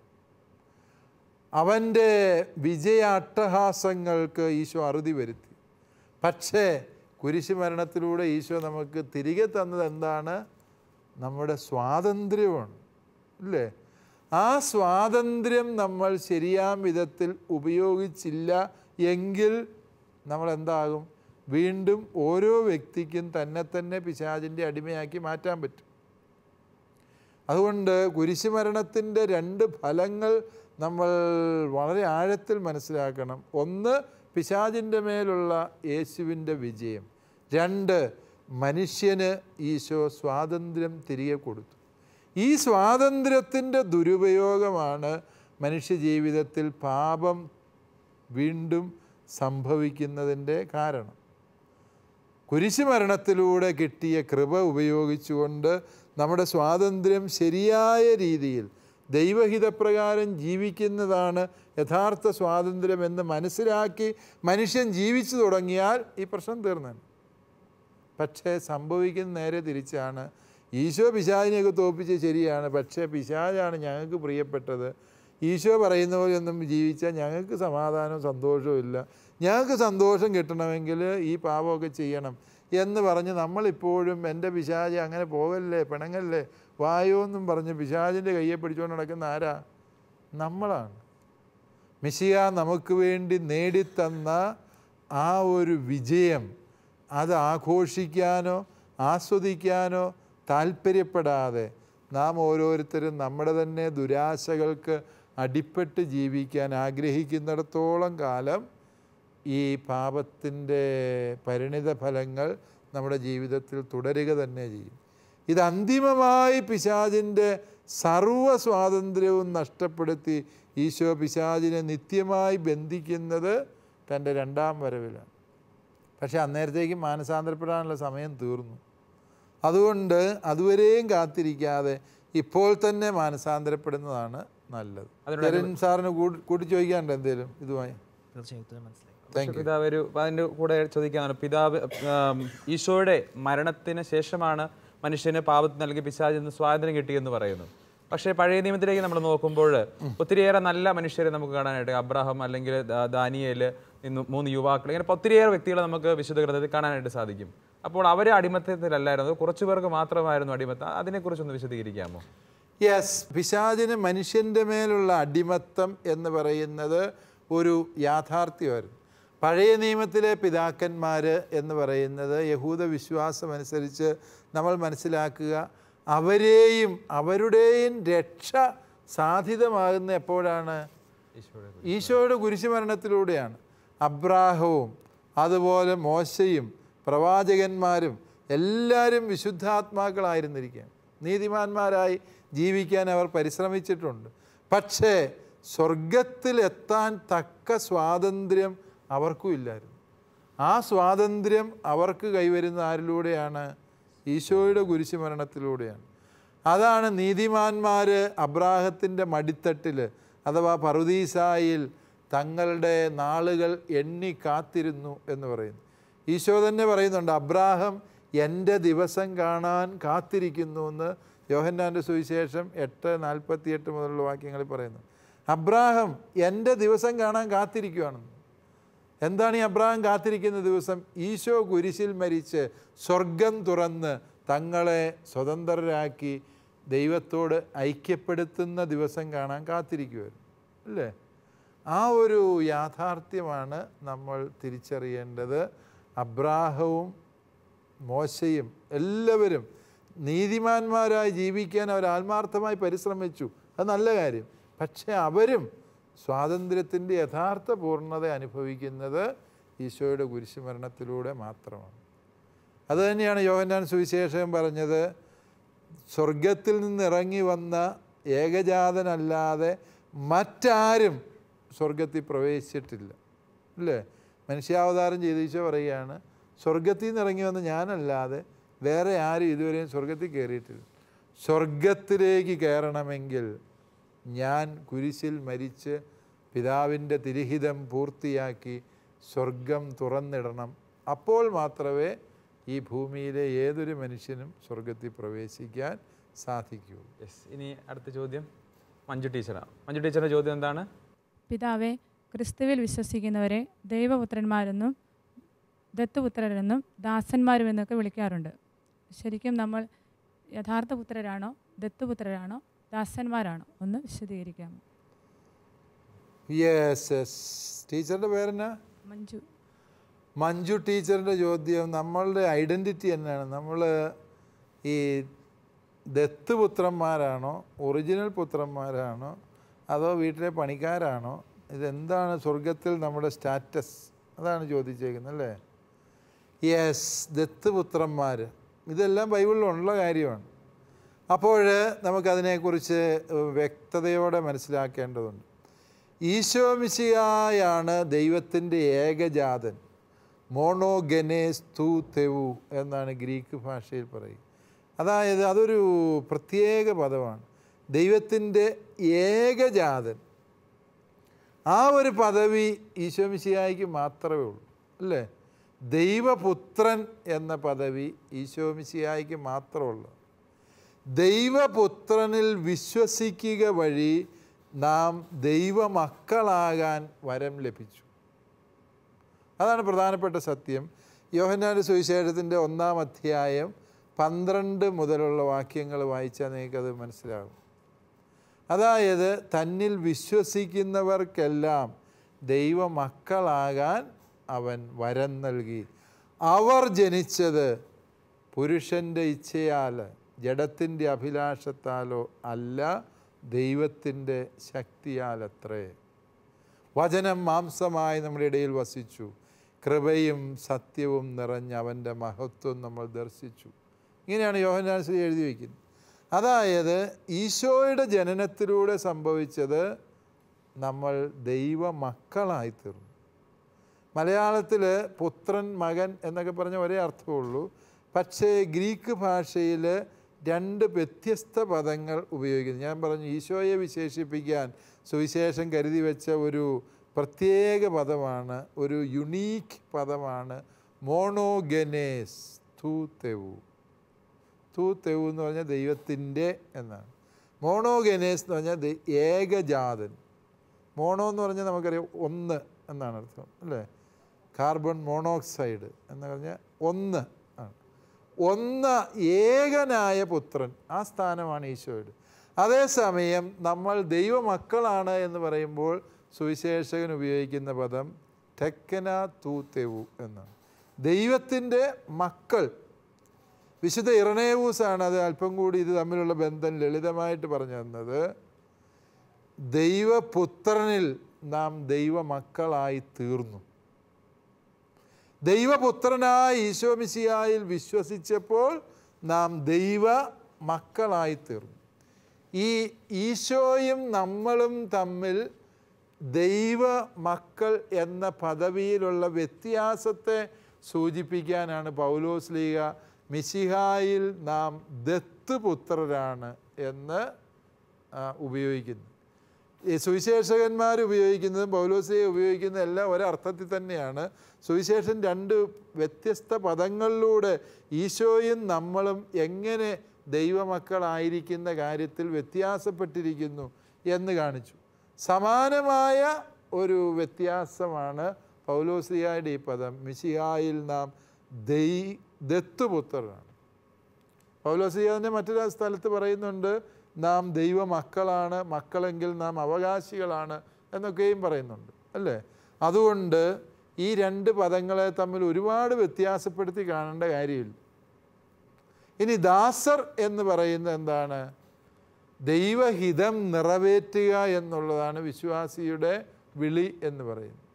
അവന്റെ വിജയാട്ടഹാസങ്ങൾക്ക് ഈശോ അറുതി വരുത്തി. പക്ഷേ കുരിശുമരണത്തിലൂടെ ഈശോ നമുക്ക് തിരികെ തന്നത് എന്താണ്? നമ്മുടെ സ്വാതന്ത്ര്യമാണ്. ഇല്ലേ? ആ സ്വാതന്ത്ര്യം നമ്മൾ ശരിയാം വിധത്തിൽ ഉപയോഗിച്ചില്ല എങ്കിൽ നമ്മൾ എന്താകും വീണ്ടും ഓരോ വ്യക്തിക്കും തന്നെ തന്നെ പിശാചിന്റെ അടിമയാക്കി മാറ്റാൻ പറ്റും. അതുകൊണ്ട് കുരിശുമരണത്തിന്റെ രണ്ട് ഫലങ്ങൾ നമ്മൾ വളരെ ആഴത്തിൽ മനസ്സിലാക്കണം. ഒന്ന് പിശാചിന്റെ മേലുള്ള യേശുവിന്റെ വിജയം. രണ്ട് മനുഷ്യന് ഈശോ സ്വാതന്ത്ര്യം തിരികെ കൊടുത്തു. ഈ സ്വാതന്ത്ര്യത്തിന്റെ ദുരുപയോഗമാണ് മനുഷ്യജീവിതത്തിൽ പാപം വീണ്ടും സംഭവിക്കുന്നതിന്റെ കാരണം. കുരിശുമരണത്തിലൂടെ കിട്ടിയ കൃപ ഉപയോഗിച്ചുകൊണ്ട് നമ്മുടെ സ്വാതന്ത്ര്യം ശരിയായ രീതിയിൽ ദൈവഹിതപ്രകാരം ജീവിക്കുന്നതാണ് യഥാർത്ഥ സ്വാതന്ത്ര്യം എന്ന് മനസ്സിലാക്കി മനുഷ്യൻ ജീവിച്ചു തുടങ്ങിയാൽ ഈ പ്രശ്നം തീർന്നു പക്ഷേ സംഭവിക്കുന്ന നേരെ തിരിച്ചാണ് ഈശോ പിശാചിനെയൊക്കെ തോപ്പിച്ച് ശരിയാണ്. പക്ഷേ പിശാചാണ് ഞങ്ങൾക്ക് പ്രിയപ്പെട്ടത്. ഈശോ പറയുന്ന പോലെ ഒന്നും ജീവിച്ചാൽ ഞങ്ങൾക്ക് സമാധാനവും സന്തോഷവും ഇല്ല. ഞങ്ങൾക്ക് സന്തോഷം കിട്ടണമെങ്കിൽ ഈ പാപമൊക്കെ ചെയ്യണം എന്ന് പറഞ്ഞ് നമ്മളിപ്പോഴും എന്റെ പിശാചി അങ്ങനെ പോകല്ലേ പിണങ്ങല്ലേ? വായോ പറഞ്ഞ് പിശാചിന്റെ കയ്യെ പിടിച്ചുകൊണ്ട് നടക്കുന്ന ആരാ? നമ്മളാണ്. മിശിയ നമുക്ക് വേണ്ടി നേടിത്തന്ന ആ ഒരു വിജയം അത് ആഘോഷിക്കാനോ ആസ്വദിക്കാനോ താല്പര്യപ്പെടാതെ നാം ഓരോരുത്തരും നമ്മുടെ തന്നെ ദുരാശകൾക്ക് അടിപ്പെട്ട് ജീവിക്കാൻ ആഗ്രഹിക്കുന്നിടത്തോളം കാലം ഈ പാപത്തിന്റെ പരിണിത ഫലങ്ങൾ നമ്മുടെ ജീവിതത്തിൽ തുടരുക തന്നെ ചെയ്യും. ഇത് അന്തിമമായി പിശാചിന്റെ സർവ സ്വാതന്ത്ര്യവും നഷ്ടപ്പെടുത്തി ഈശോ പിശാചിനെ നിത്യമായി ബന്ധിക്കുന്നത് തന്റെ രണ്ടാം വരവിലാണ്. പക്ഷേ അന്നേരത്തേക്കും മാനസാന്തരപ്പെടാനുള്ള സമയം തീർന്നു. അതുകൊണ്ട് അതുവരെയും കാത്തിരിക്കാതെ ഇപ്പോൾ തന്നെ മാനസാന്തരപ്പെടുന്നതാണ് നല്ലത്. സാറിന് കൂട്ടി ചോദിക്കാണ്ട് ചോദിക്കാനുണ്ട് എന്തേലും ഇതുമായി? പിതാവ് ഒരു അതിന്റെ കൂടെ ചോദിക്കാനാണ് പിതാവ് ഈശോയുടെ മരണത്തിന് ശേഷമാണ് മനുഷ്യന് പാപത്തിൽ നൽകി പിശാചിൽ നിന്ന് സ്വാതന്ത്ര്യം കിട്ടിയെന്ന് പറയുന്നു. പക്ഷേ പഴയ നിയമത്തിലേക്ക് നമ്മൾ നോക്കുമ്പോൾ ഒത്തിരിയേറെ നല്ല മനുഷ്യരെ നമുക്ക് കാണാനായിട്ട് അബ്രഹാം അല്ലെങ്കിൽ ദാനിയേൽ മൂന്ന് യുവാക്കൾ ഇങ്ങനെ ഒത്തിരിയേറെ വ്യക്തികളെ നമുക്ക് വിശുദ്ധ ഗ്രന്ഥത്തിൽ കാണാനായിട്ട് സാധിക്കും. അപ്പോൾ അവരെ അടിമത്തത്തിലല്ലായിരുന്നു. കുറച്ചു പേർക്ക് മാത്രമായിരുന്നു അടിമത്തം. അതിനെക്കുറിച്ചൊന്ന് വിശദീകരിക്കാമോ? യെസ് പിശാചിന് മനുഷ്യന്റെ മേലുള്ള അടിമത്തം എന്ന് പറയുന്നത് ഒരു യാഥാർത്ഥ്യമായിരുന്നു. പഴയ നിയമത്തിലെ പിതാക്കന്മാർ എന്ന് പറയുന്നത് യഹൂദ വിശ്വാസമനുസരിച്ച് നമ്മൾ മനസ്സിലാക്കുക അവരെയും അവരുടെയും രക്ഷ സാധ്യതമാകുന്ന എപ്പോഴാണ്? ഈശോയുടെ കുരിശുമരണത്തിലൂടെയാണ്. അബ്രാഹവും അതുപോലെ മോശയും പ്രവാചകന്മാരും എല്ലാവരും വിശുദ്ധാത്മാക്കളായിരുന്നിരിക്കുകയാണ്. നീതിമാന്മാരായി ജീവിക്കാൻ അവർ പരിശ്രമിച്ചിട്ടുണ്ട്. പക്ഷേ സ്വർഗത്തിലെത്താൻ തക്ക സ്വാതന്ത്ര്യം അവർക്കും ഇല്ലായിരുന്നു. ആ സ്വാതന്ത്ര്യം അവർക്ക് കൈവരുന്ന ആരിലൂടെയാണ്? ഈശോയുടെ കുരിശുമരണത്തിലൂടെയാണ്. അതാണ് നീതിമാന്മാർ അബ്രാഹത്തിന്റെ മടിത്തട്ടിൽ അഥവാ പറുദീസായിൽ തങ്ങളുടെ നാളുകൾ എണ്ണി കാത്തിരുന്നു എന്ന് പറയുന്നു ഈശോ തന്നെ പറയുന്നുണ്ട് അബ്രാഹം എന്റെ ദിവസം കാണാൻ കാത്തിരിക്കുന്നു എന്ന് യോഹന്നാന്റെ സുവിശേഷം എട്ട് നാൽപ്പത്തിയെട്ട് മുതലുള്ള വാക്യങ്ങളിൽ പറയുന്നു. അബ്രാഹം എന്റെ ദിവസം കാണാൻ കാത്തിരിക്കുകയാണ് എന്താണ് ഈ അബ്രാഹം കാത്തിരിക്കുന്ന ദിവസം? ഈശോ കുരിശിൽ മരിച്ച് സ്വർഗം തുറന്ന് തങ്ങളെ സ്വതന്ത്രരാക്കി ദൈവത്തോട് ഐക്യപ്പെടുത്തുന്ന ദിവസം കാണാൻ കാത്തിരിക്കുമായിരുന്നു അല്ലേ? ആ ഒരു യാഥാർത്ഥ്യമാണ് നമ്മൾ തിരിച്ചറിയേണ്ടത്. അബ്രാഹവും മോശയും എല്ലാവരും നീതിമാന്മാരായി ജീവിക്കാൻ അവർ ആത്മാർത്ഥമായി പരിശ്രമിച്ചു. അത് നല്ല കാര്യം. പക്ഷേ അവരും സ്വാതന്ത്ര്യത്തിന്റെ യഥാർത്ഥ പൂർണത അനുഭവിക്കുന്നത് ഈശോയുടെ കുരിശുമരണത്തിലൂടെ മാത്രമാണ്. അതുതന്നെയാണ് യോഹന്നാൻ സുവിശേഷം പറഞ്ഞത് സ്വർഗത്തിൽ നിന്നിറങ്ങി വന്ന ഏകജാതനല്ലാതെ മറ്റാരും സ്വർഗത്തിൽ പ്രവേശിച്ചിട്ടില്ല. അല്ലേ? മനുഷ്യാവതാരം ചെയ്ത് ഈശോ പറയുകയാണ് സ്വർഗത്തിൽ നിന്ന് ഇറങ്ങി വന്ന ഞാനല്ലാതെ വേറെ ആരും ഇതുവരെയും സ്വർഗത്തിൽ കയറിയിട്ടില്ല. സ്വർഗത്തിലേക്ക് കയറണമെങ്കിൽ ഞാൻ കുരിശിൽ മരിച്ച് പിതാവിന്റെ തിരിഹിതം പൂർത്തിയാക്കി സ്വർഗം തുറന്നിടണം. അപ്പോൾ മാത്രമേ ഈ ഭൂമിയിലെ ഏതൊരു മനുഷ്യനും സ്വർഗത്തിൽ പ്രവേശിക്കാൻ സാധിക്കൂ. യെസ് ഇനി അടുത്ത ചോദ്യം മഞ്ജു ടീച്ചറാണ്. മഞ്ജു ടീച്ചറിന്റെ ചോദ്യം എന്താണ്? പിതാവെ ക്രിസ്തുവിൽ വിശ്വസിക്കുന്നവരെ ദൈവപുത്രന്മാരെന്നും ദത്തുപുത്രരെന്നും ദാസന്മാരുമെന്നൊക്കെ വിളിക്കാറുണ്ട്. ശരിക്കും നമ്മൾ യഥാർത്ഥ പുത്രരാണോ ദത്തുപുത്രരാണോ ദാസന്മാരാണോ? ഒന്ന് വിശദീകരിക്കാമോ യെസ് ടീച്ചറുടെ പേരെന്നാ? മഞ്ജു. മഞ്ജു ടീച്ചറിന്റെ ചോദ്യം നമ്മളുടെ ഐഡന്റിറ്റി തന്നെയാണ് നമ്മൾ ഈ ദത്ത് പുത്രന്മാരാണോ ഒറിജിനൽ പുത്രന്മാരാണോ അതോ വീട്ടിലെ പണിക്കാരാണോ? ഇതെന്താണ് സ്വർഗത്തിൽ നമ്മുടെ സ്റ്റാറ്റസ്? അതാണ് ചോദിച്ചേക്കുന്നത് അല്ലേ? യെസ് ദത്ത് പുത്രന്മാർ ഇതെല്ലാം ബൈബിളിലുള്ള കാര്യമാണ്. അപ്പോൾ നമുക്കതിനെക്കുറിച്ച് വ്യക്തതയോടെ മനസ്സിലാക്കേണ്ടതുണ്ട്. ഈശോ മിശിഹായാണ് ദൈവത്തിന്റെ ഏകജാതൻ. മോണോഗനേസ് തൂ തെവു എന്നാണ് ഗ്രീക്ക് ഭാഷയിൽ പറയുക. അതായത് അതൊരു പ്രത്യേക പദമാണ്. ദൈവത്തിന്റെ ഏകജാതൻ. ആ ഒരു പദവി ഈശോ മിശിഹായ്ക്ക് മാത്രമേ ഉള്ളൂ അല്ലേ? ദൈവപുത്രൻ എന്ന പദവി ഈശോ മാത്രമേ ഉള്ളൂ. ദൈവപുത്രനിൽ വിശ്വസിക്കുക വഴി നാം ദൈവമക്കളാകാൻ വരം ലഭിച്ചു. അതാണ് പ്രധാനപ്പെട്ട സത്യം. യോഹന്നാന്റെ സുവിശേഷത്തിന്റെ ഒന്നാം അധ്യായം പന്ത്രണ്ട് മുതലുള്ള വാക്യങ്ങൾ വായിച്ചാൽ നിങ്ങൾക്കത് മനസ്സിലാകും. അതായത് തന്നിൽ വിശ്വസിക്കുന്നവർക്കെല്ലാം ദൈവമക്കളാകാൻ അവൻ വരം നൽകി. അവർ ജനിച്ചത് പുരുഷന്റെ ഇച്ഛയാൽ ജഡത്തിന്റെ അഭിലാഷത്താലോ അല്ല ദൈവത്തിന്റെ ശക്തിയാലത്രേ. വചനം മാംസമായി നമ്മുടെ ഇടയിൽ വസിച്ചു. കൃപയും സത്യവും നിറഞ്ഞ അവന്റെ മഹത്വം നമ്മൾ ദർശിച്ചു. ഇങ്ങനെയാണ് യോഹനാൻശ്രീ എഴുതി വയ്ക്കുന്നത്. അതായത് ഈശോയുടെ ജനനത്തിലൂടെ സംഭവിച്ചത് നമ്മൾ ദൈവമക്കളായി തീർന്നു മലയാളത്തിൽ പുത്രൻ മകൻ എന്നൊക്കെ പറഞ്ഞ ഒരേ അർത്ഥമുള്ളൂ. പക്ഷേ ഗ്രീക്ക് ഭാഷയിൽ രണ്ട് വ്യത്യസ്ത പദങ്ങൾ ഉപയോഗിക്കുന്നു. ഞാൻ പറഞ്ഞു ഈശോയെ വിശേഷിപ്പിക്കാൻ സുവിശേഷം കരുതി വെച്ച ഒരു പ്രത്യേക പദമാണ് ഒരു യുണീക്ക് പദമാണ് മോണോഗനേസ് തൂ തെവു തൂ തെവ് എന്ന് പറഞ്ഞാൽ ദൈവത്തിന്റെ എന്നാണ്. മോണോഗെനേസ് എന്ന് പറഞ്ഞാൽ ഏകജാതൻ. മോണോ എന്ന് പറഞ്ഞാൽ നമുക്കറിയാം ഒന്ന് എന്നാണ് അർത്ഥം അല്ലേ? കാർബൺ മോണോക്സൈഡ് എന്ന് പറഞ്ഞാൽ ഒന്ന് ആണ്. ഒന്ന് ഏകനായ പുത്രൻ ആ സ്ഥാനമാണ് ഈശോയുടെ. അതേസമയം നമ്മൾ ദൈവമക്കളാണ് എന്ന് പറയുമ്പോൾ സുവിശേഷകൻ ഉപയോഗിക്കുന്ന പദം ടെക്കന തൂത്തെവു എന്നാണ്. ദൈവത്തിന്റെ മക്കൾ വിശുദ്ധ ഇറണേവൂസാണ് അത് അല്പം കൂടി ഇത് തമ്മിലുള്ള ബന്ധം ലളിതമായിട്ട് പറഞ്ഞു തന്നത്. ദൈവപുത്രനിൽ നാം ദൈവമക്കളായി തീർന്നു. ദൈവപുത്രനായ ഈശോ മിശിഹായിൽ വിശ്വസിച്ചപ്പോൾ നാം ദൈവ മക്കളായി തീർന്നു. ഈ ഈശോയും നമ്മളും തമ്മിൽ ദൈവ മക്കൾ എന്ന പദവിയിലുള്ള വ്യത്യാസത്തെ സൂചിപ്പിക്കാനാണ് പൗലോസ് ലീഗ മിശിഹായിൽ നാം ദത്തുപുത്രരാണ് എന്ന് ഉപയോഗിക്കുന്നു. ഈ സുവിശേഷകന്മാർ ഉപയോഗിക്കുന്നതും പൗലോസിയെ ഉപയോഗിക്കുന്നതും എല്ലാം ഒരർത്ഥത്തിൽ തന്നെയാണ്. സുവിശേഷം രണ്ട് വ്യത്യസ്ത പദങ്ങളിലൂടെ ഈശോയും നമ്മളും എങ്ങനെ ദൈവമക്കളായിരിക്കുന്ന കാര്യത്തിൽ വ്യത്യാസപ്പെട്ടിരിക്കുന്നു എന്ന് കാണിച്ചു. സമാനമായ ഒരു വ്യത്യാസമാണ് പൗലോസിയായുടെ ഈ പദം. മിശിഹായിൽ നാം ദൈ ദത്തുപുത്രരാണ് പൗലോസിയ തന്നെ മറ്റൊരു സ്ഥലത്ത് പറയുന്നുണ്ട് നാം ദൈവ മക്കളാണ് മക്കളെങ്കിൽ നാം അവകാശികളാണ് എന്നൊക്കെയും പറയുന്നുണ്ട് അല്ലേ? അതുകൊണ്ട് ഈ രണ്ട് പദങ്ങളെ തമ്മിൽ ഒരുപാട് വ്യത്യാസപ്പെടുത്തി കാണേണ്ട കാര്യമില്ല. ഇനി ദാസർ എന്ന് പറയുന്നത് എന്താണ്? ദൈവഹിതം നിറവേറ്റുക എന്നുള്ളതാണ് വിശ്വാസിയുടെ വിളി എന്ന് പറയുന്നത്.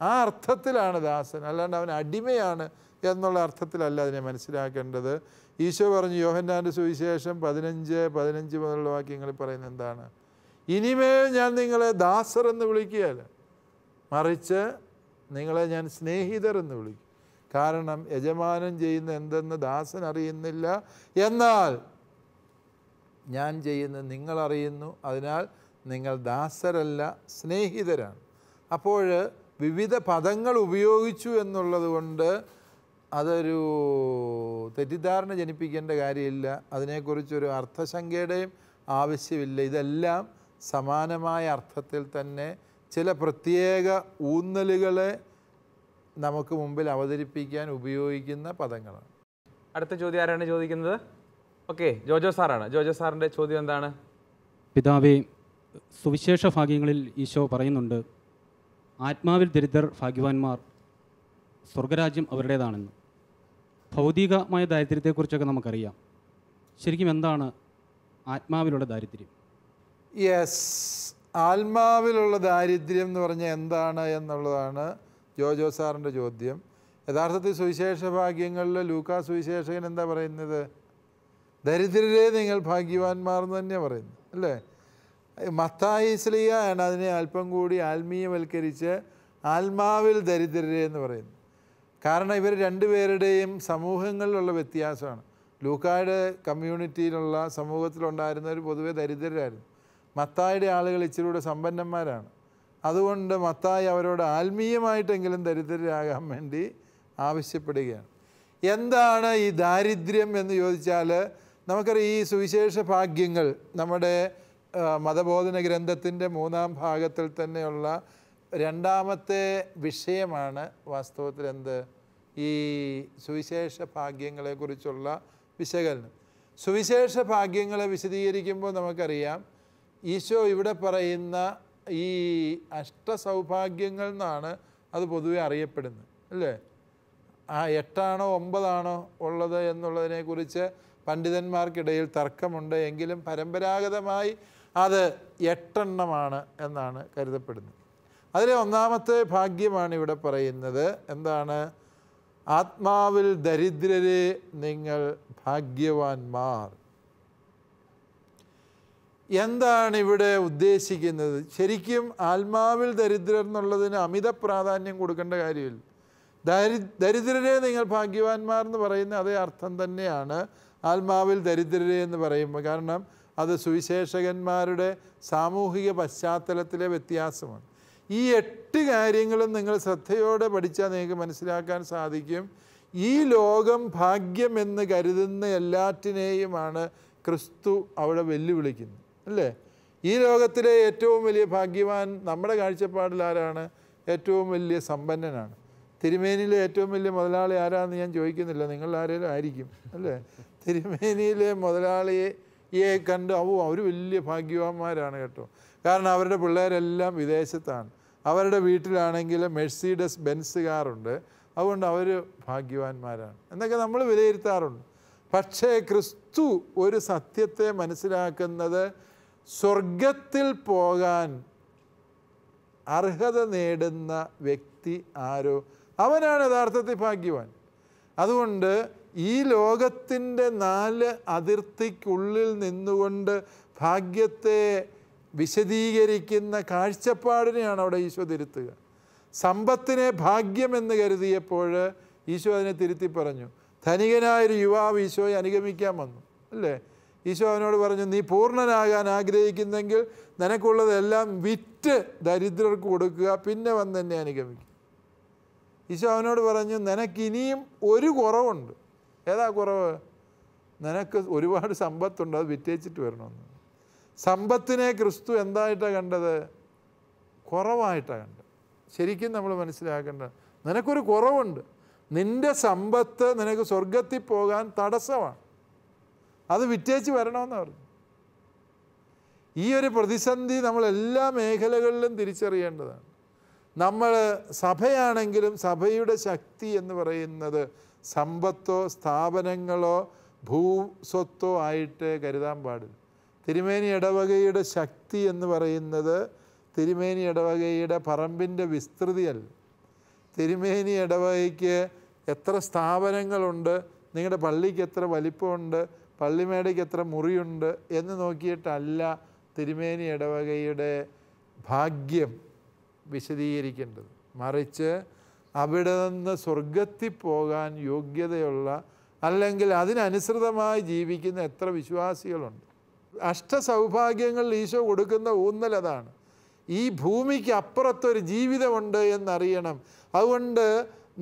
ആ അർത്ഥത്തിലാണ് ദാസൻ അല്ലാണ്ട് അവൻ അടിമയാണ് എന്നുള്ള അർത്ഥത്തിലല്ല അതിനെ മനസ്സിലാക്കേണ്ടത്. ഈശോ പറഞ്ഞു യോഹന്നാന്റെ സുവിശേഷം പതിനഞ്ച് പതിനഞ്ച് മുതലുള്ള വാക്യങ്ങളിൽ പറയുന്നത് എന്താണ്? ഇനിമേൽ ഞാൻ നിങ്ങളെ ദാസർ എന്ന് വിളിക്കുകയല്ല മറിച്ച് നിങ്ങളെ ഞാൻ സ്നേഹിതർ എന്ന് വിളിക്കും. കാരണം യജമാനൻ ചെയ്യുന്ന എന്തെന്ന് ദാസൻ അറിയുന്നില്ല. എന്നാൽ ഞാൻ ചെയ്യുന്ന നിങ്ങൾ അറിയുന്നു. അതിനാൽ നിങ്ങൾ ദാസരല്ല സ്നേഹിതരാണ്. അപ്പോൾ വിവിധ പദങ്ങൾ ഉപയോഗിച്ചു എന്നുള്ളത് കൊണ്ട് അതൊരു തെറ്റിദ്ധാരണ ജനിപ്പിക്കേണ്ട കാര്യമില്ല. അതിനെക്കുറിച്ചൊരു അർത്ഥശങ്കയുടെയും ആവശ്യമില്ല. ഇതെല്ലാം സമാനമായ അർത്ഥത്തിൽ തന്നെ ചില പ്രത്യേക ഊന്നലുകളെ നമുക്ക് മുമ്പിൽ അവതരിപ്പിക്കാൻ ഉപയോഗിക്കുന്ന പദങ്ങളാണ്. അടുത്ത ചോദ്യം ആരാണ് ചോദിക്കുന്നത്? ഓക്കെ ജോജോ സാറാണ്. ജോജോ സാറിന്റെ ചോദ്യം എന്താണ്? പിതാവേ സുവിശേഷ ഭാഗ്യങ്ങളിൽ ഈശോ പറയുന്നുണ്ട് ആത്മാവിൽ ദരിദ്രർ ഭാഗ്യവാന്മാർ സ്വർഗരാജ്യം അവരുടേതാണെന്ന്. ഭൗതികമായ ദാരിദ്ര്യത്തെക്കുറിച്ചൊക്കെ നമുക്കറിയാം. ശരിക്കും എന്താണ് ആത്മാവിലുള്ള ദാരിദ്ര്യം? യെസ് ആത്മാവിലുള്ള ദാരിദ്ര്യം എന്ന് പറഞ്ഞാൽ എന്താണ് എന്നുള്ളതാണ് ജോജോ സാറിന്റെ ചോദ്യം. യഥാർത്ഥത്തിൽ സുവിശേഷ ഭാഗ്യങ്ങളിൽ ലൂക്കാ സുവിശേഷകൻ എന്താ പറയുന്നത്? ദരിദ്രരെ നിങ്ങൾ ഭാഗ്യവാന്മാർ എന്ന് തന്നെയാണ് പറയുന്നത് അല്ലേ? മത്തായി സ്ലിയാണ് അതിനെ അല്പം കൂടി ആത്മീയവൽക്കരിച്ച് ആത്മാവിൽ ദരിദ്രരെ എന്ന് പറയുന്നു കാരണം ഇവർ രണ്ടുപേരുടെയും സമൂഹങ്ങളിലുള്ള വ്യത്യാസമാണ്. ലൂക്കായുടെ കമ്മ്യൂണിറ്റിയിലുള്ള സമൂഹത്തിലുണ്ടായിരുന്നവർ പൊതുവെ ദരിദ്രരായിരുന്നു. മത്തായുടെ ആളുകൾ ഇച്ചിരി കൂടെ സമ്പന്നന്മാരാണ്. അതുകൊണ്ട് മത്തായി അവരോട് ആത്മീയമായിട്ടെങ്കിലും ദരിദ്രരാകാൻ വേണ്ടി ആവശ്യപ്പെടുകയാണ്. എന്താണ് ഈ ദാരിദ്ര്യം എന്ന് ചോദിച്ചാൽ നമുക്കറിയാം ഈ സുവിശേഷ ഭാഗ്യങ്ങൾ നമ്മുടെ മതബോധന ഗ്രന്ഥത്തിന്റെ മൂന്നാം ഭാഗത്തിൽ തന്നെയുള്ള രണ്ടാമത്തെ വിഷയമാണ് വാസ്തവത്തിൽ എന്ത്? ഈ സുവിശേഷ ഭാഗ്യങ്ങളെക്കുറിച്ചുള്ള വിശകലനം. സുവിശേഷ ഭാഗ്യങ്ങളെ വിശദീകരിക്കുമ്പോൾ നമുക്കറിയാം ഈശോ ഇവിടെ പറയുന്ന ഈ അഷ്ടസൗഭാഗ്യങ്ങൾ എന്നാണ് അത് പൊതുവെ അറിയപ്പെടുന്നത് അല്ലേ? ആ എട്ടാണോ ഒമ്പതാണോ ഉള്ളത് എന്നുള്ളതിനെക്കുറിച്ച് പണ്ഡിതന്മാർക്കിടയിൽ തർക്കമുണ്ട് എങ്കിലും പരമ്പരാഗതമായി അത് എട്ടെണ്ണമാണ് എന്നാണ് കരുതപ്പെടുന്നത്. അതിലെ ഒന്നാമത്തെ ഭാഗ്യമാണ് ഇവിടെ പറയുന്നത്. എന്താണ്? ആത്മാവിൽ ദരിദ്രരെ നിങ്ങൾ ഭാഗ്യവാന്മാർ. എന്താണ് ഇവിടെ ഉദ്ദേശിക്കുന്നത്? ശരിക്കും ആത്മാവിൽ ദരിദ്രർ എന്നുള്ളതിന് അമിത പ്രാധാന്യം കൊടുക്കേണ്ട കാര്യമില്ല. ദരി ദരിദ്രരെ നിങ്ങൾ ഭാഗ്യവാന്മാർ എന്ന് പറയുന്ന അതേ അർത്ഥം തന്നെയാണ് ആത്മാവിൽ ദരിദ്രരെ എന്ന് പറയുമ്പോൾ. കാരണം അത് സുവിശേഷകന്മാരുടെ സാമൂഹിക പശ്ചാത്തലത്തിലെ വ്യത്യാസമാണ്. ഈ എട്ട് കാര്യങ്ങളും നിങ്ങൾ ശ്രദ്ധയോടെ പഠിച്ചാൽ നിങ്ങൾക്ക് മനസ്സിലാക്കാൻ സാധിക്കും. ഈ ലോകം ഭാഗ്യമെന്ന് കരുതുന്ന എല്ലാറ്റിനെയുമാണ് ക്രിസ്തു അവിടെ വെല്ലുവിളിക്കുന്നത് അല്ലേ? ഈ ലോകത്തിലെ ഏറ്റവും വലിയ ഭാഗ്യവാൻ നമ്മുടെ കാഴ്ചപ്പാടിൽ ആരാണ്? ഏറ്റവും വലിയ സമ്പന്നനാണ്. തിരുമേനിയിലെ ഏറ്റവും വലിയ മുതലാളി ആരാന്ന് ഞാൻ ചോദിക്കുന്നില്ല. നിങ്ങൾ ആയിരിക്കും അല്ലേ? തിരുമേനിയിലെ മുതലാളിയെ യെ കണ്ട് ഓ അവർ വലിയ ഭാഗ്യവാന്മാരാണ് കേട്ടോ. കാരണം അവരുടെ പിള്ളേരെല്ലാം വിദേശത്താണ്. അവരുടെ വീട്ടിലാണെങ്കിൽ മെഴ്സീഡസ് ബെൻസ് കാറുണ്ട്. അതുകൊണ്ട് അവർ ഭാഗ്യവാന്മാരാണ്. എന്നൊക്കെ നമ്മൾ വിലയിരുത്താറുണ്ട്. പക്ഷേ ക്രിസ്തു ഒരു സത്യത്തെ മനസ്സിലാക്കുന്നത് സ്വർഗത്തിൽ പോകാൻ അർഹത നേടുന്ന വ്യക്തി ആരോ? അവനാണ് യഥാർത്ഥത്തിൽ ഭാഗ്യവാൻ. അതുകൊണ്ട് ഈ ലോകത്തിന്റെ നാല് അതിർത്തിക്കുള്ളിൽ നിന്നുകൊണ്ട് ഭാഗ്യത്തെ വിശദീകരിക്കുന്ന കാഴ്ചപ്പാടിനെയാണ് അവിടെ ഈശോ തിരുത്തുക. സമ്പത്തിനെ ഭാഗ്യമെന്ന് കരുതിയപ്പോൾ ഈശോ അതിനെ തിരുത്തി പറഞ്ഞു. ധനികനായൊരു യുവാവ് ഈശോയെ അനുഗമിക്കാൻ വന്നു അല്ലേ? ഈശോ അവനോട് പറഞ്ഞു നീ പൂർണനാകാൻ ആഗ്രഹിക്കുന്നെങ്കിൽ നിനക്കുള്ളതെല്ലാം വിറ്റ് ദരിദ്രർക്ക് കൊടുക്കുക പിന്നെ വന്ന് എന്നെ അനുഗമിക്കും. ഈശോ അവനോട് പറഞ്ഞു നിനക്കിനിയും ഒരു കുറവുണ്ട്. ഏതാ കുറവ്? നിനക്ക് ഒരുപാട് സമ്പത്തുണ്ട് അത് വിറ്റേച്ചിട്ട് വരണമെന്ന്. സമ്പത്തിനെ ക്രിസ്തു എന്തായിട്ടാണ് കണ്ടത്? കുറവായിട്ടാണ് കണ്ടത്. ശരിക്കും നമ്മൾ മനസ്സിലാക്കേണ്ടത് നിനക്കൊരു കുറവുണ്ട്. നിന്റെ സമ്പത്ത് നിനക്ക് സ്വർഗത്തിൽ പോകാൻ തടസ്സമാണ്. അത് വിറ്റേച്ച് വരണമെന്ന് പറഞ്ഞു ഈ ഒരു പ്രതിസന്ധി നമ്മൾ എല്ലാ മേഖലകളിലും തിരിച്ചറിയേണ്ടതാണ്. നമ്മൾ സഭയാണെങ്കിലും സഭയുടെ ശക്തി എന്ന് പറയുന്നത് സമ്പത്തോ സ്ഥാപനങ്ങളോ ഭൂസ്വത്തോ ആയിട്ട് കരുതാൻ പാടില്ല. തിരുമേനി ഇടവകയുടെ ശക്തി എന്ന് പറയുന്നത് തിരുമേനി ഇടവകയുടെ പറമ്പിന്റെ വിസ്തൃതിയല്ല. തിരുമേനി ഇടവകയ്ക്ക് എത്ര സ്ഥാപനങ്ങളുണ്ട് നിങ്ങളുടെ പള്ളിക്ക് എത്ര വലിപ്പമുണ്ട് പള്ളിമേടയ്ക്ക് എത്ര മുറിയുണ്ട് എന്ന് നോക്കിയിട്ടല്ല തിരുമേനി ഇടവകയുടെ ഭാഗ്യം വിശദീകരിക്കേണ്ടത്. മറിച്ച് അവിടെ നിന്ന് സ്വർഗത്തിൽ പോകാൻ യോഗ്യതയുള്ള അല്ലെങ്കിൽ അതിനനുസൃതമായി ജീവിക്കുന്ന എത്ര വിശ്വാസികളുണ്ട്. അഷ്ടസൗഭാഗ്യങ്ങളിൽ ഈശോ കൊടുക്കുന്ന ഊന്നൽ അതാണ്. ഈ ഭൂമിക്ക് അപ്പുറത്തൊരു ജീവിതമുണ്ട് എന്നറിയണം. അതുകൊണ്ട്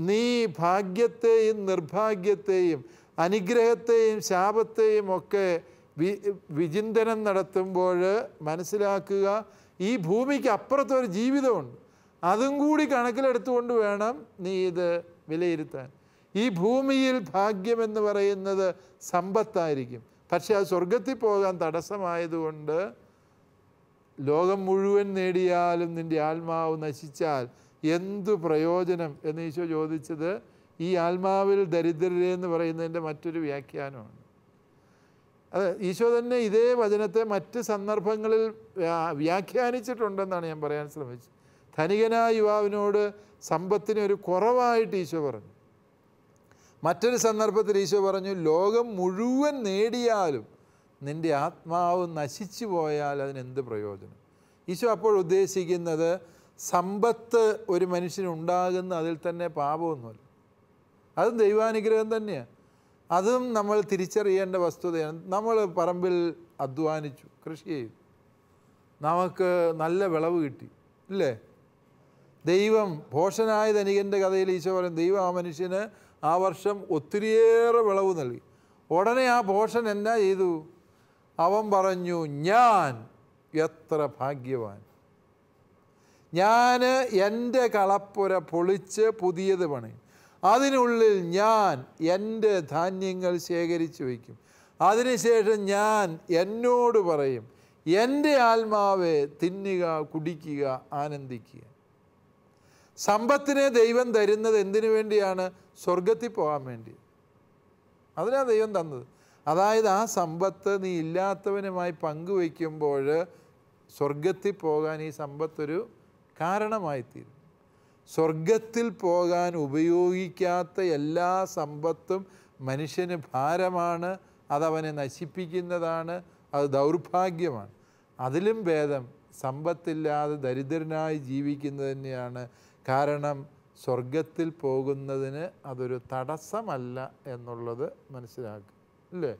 നീ ഭാഗ്യത്തെയും നിർഭാഗ്യത്തെയും അനുഗ്രഹത്തെയും ശാപത്തെയും ഒക്കെ വി വിചിന്തനം നടത്തുമ്പോൾ മനസ്സിലാക്കുക ഈ ഭൂമിക്ക് അപ്പുറത്തൊരു ജീവിതമുണ്ട്. അതും കൂടി കണക്കിലെടുത്തുകൊണ്ട് വേണം നീ ഇത് വിലയിരുത്താൻ. ഈ ഭൂമിയിൽ ഭാഗ്യമെന്ന് പറയുന്നത് സമ്പത്തായിരിക്കും. പക്ഷേ അത് സ്വർഗത്തിൽ പോകാൻ തടസ്സമായതുകൊണ്ട് ലോകം മുഴുവൻ നേടിയാലും നിന്റെ ആത്മാവ് നശിച്ചാൽ എന്തു പ്രയോജനം എന്ന് ഈശോ ചോദിച്ചത് ഈ ആത്മാവിൽ ദരിദ്രരെ എന്ന് പറയുന്നതിന്റെ മറ്റൊരു വ്യാഖ്യാനമാണ്. അത് ഈശോ തന്നെ ഇതേ വചനത്തെ മറ്റ് സന്ദർഭങ്ങളിൽ വ്യാ- വ്യാഖ്യാനിച്ചിട്ടുണ്ടെന്നാണ് ഞാൻ പറയാൻ ശ്രമിച്ചത്. ധനികനായ യുവാവിനോട് സമ്പത്തിന് ഒരു കുറവായിട്ട് ഈശോ പറഞ്ഞു. മറ്റൊരു സന്ദർഭത്തിൽ ഈശോ പറഞ്ഞു ലോകം മുഴുവൻ നേടിയാലും നിന്റെ ആത്മാവ് നശിച്ചു പോയാൽ അതിനെന്ത് പ്രയോജനം? ഈശോ അപ്പോൾ ഉദ്ദേശിക്കുന്നത് സമ്പത്ത് ഒരു മനുഷ്യനുണ്ടാകുന്ന അതിൽ തന്നെ പാപമൊന്നുമല്ല. അതും ദൈവാനുഗ്രഹം തന്നെയാണ് അതും നമ്മൾ തിരിച്ചറിയേണ്ട വസ്തുതയാണ്. നമ്മൾ പറമ്പിൽ അധ്വാനിച്ചു കൃഷി ചെയ്തു. നമുക്ക് നല്ല വിളവ് കിട്ടി ഇല്ലേ? ദൈവം ഭോഷനായ ധനികന്റെ കഥയിൽ ഈശോ പറയും ദൈവം ആ മനുഷ്യന് ആ വർഷം ഒത്തിരിയേറെ വിളവ് നൽകി. ഉടനെ ആ ഭോഷൻ എന്നാ ചെയ്തു? അവൻ പറഞ്ഞു ഞാൻ എത്ര ഭാഗ്യവാൻ. ഞാൻ എന്റെ കളപ്പുര പൊളിച്ച് പുതിയത് പണിയും. അതിനുള്ളിൽ ഞാൻ എന്റെ ധാന്യങ്ങൾ ശേഖരിച്ചു വയ്ക്കും. അതിനുശേഷം ഞാൻ എന്നോട് പറയും എന്റെ ആത്മാവെ തിന്നുക കുടിക്കുക ആനന്ദിക്കുക. സമ്പത്തിനെ ദൈവം തരുന്നത് എന്തിനു വേണ്ടിയാണ്? സ്വർഗത്തിൽ പോകാൻ വേണ്ടി. അതിനാണ് ദൈവം തന്നത്. അതായത് ആ സമ്പത്ത് നീ ഇല്ലാത്തവനുമായി പങ്കുവയ്ക്കുമ്പോൾ സ്വർഗത്തിൽ പോകാൻ ഈ സമ്പത്തൊരു കാരണമായിത്തീരും. സ്വർഗത്തിൽ പോകാൻ ഉപയോഗിക്കാത്ത എല്ലാ സമ്പത്തും മനുഷ്യന് ഭാരമാണ് അതവനെ നശിപ്പിക്കുന്നതാണ് അത് ദൗർഭാഗ്യമാണ്. അതിലും ഭേദം സമ്പത്തില്ലാതെ ദരിദ്രനായി ജീവിക്കുന്നത് തന്നെയാണ് കാരണം സ്വർഗത്തിൽ പോകുന്നതിന് അതൊരു തടസ്സമല്ല എന്നുള്ളത് മനസ്സിലാക്കുക അല്ലേ?